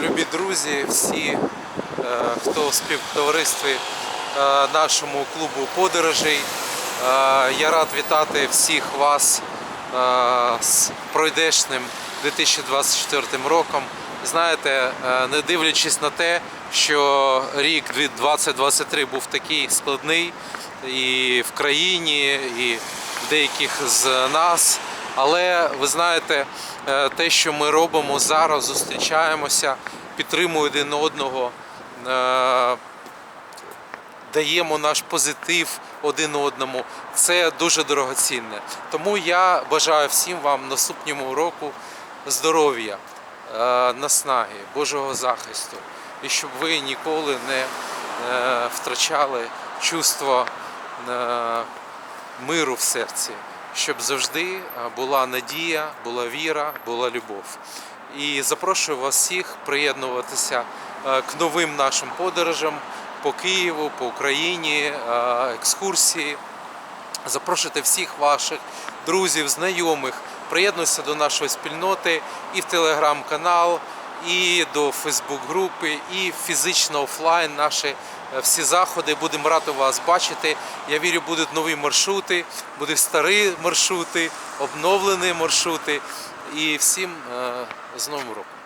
Любі друзі, всі, е, хто в співтоваристві е, нашому клубу подорожей. Е, Я рад вітати всіх вас з пройдешним 2024 роком. Знаєте, не дивлячись на те, що рік 2023 був такий складний і в країні, і в деяких з нас. Але ви знаєте, е, те, що ми робимо зараз, зустрічаємося, підтримуємо один одного, е, даємо наш позитив один одному. Це дуже дорогоцінне. Тому я бажаю всім вам наступному року здоров'я, е, наснаги, Божого захисту, і щоб ви ніколи не втрачали чувство миру в серці, щоб завжди е, була надія, була віра, була любов. І запрошую вас всіх приєднуватися е, к новим нашим подорожам по Києву, по Україні, е, екскурсії. Запрошуйте всіх ваших друзів, знайомих, приєднуйтеся до нашої спільноти і в телеграм-канал, і до Фейсбук-групи, і фізично офлайн наші е, всі заходи. Будемо раді вас бачити. Я вірю, будуть нові маршрути, будуть старі маршрути, обновлені маршрути. І всім е, з Новим роком.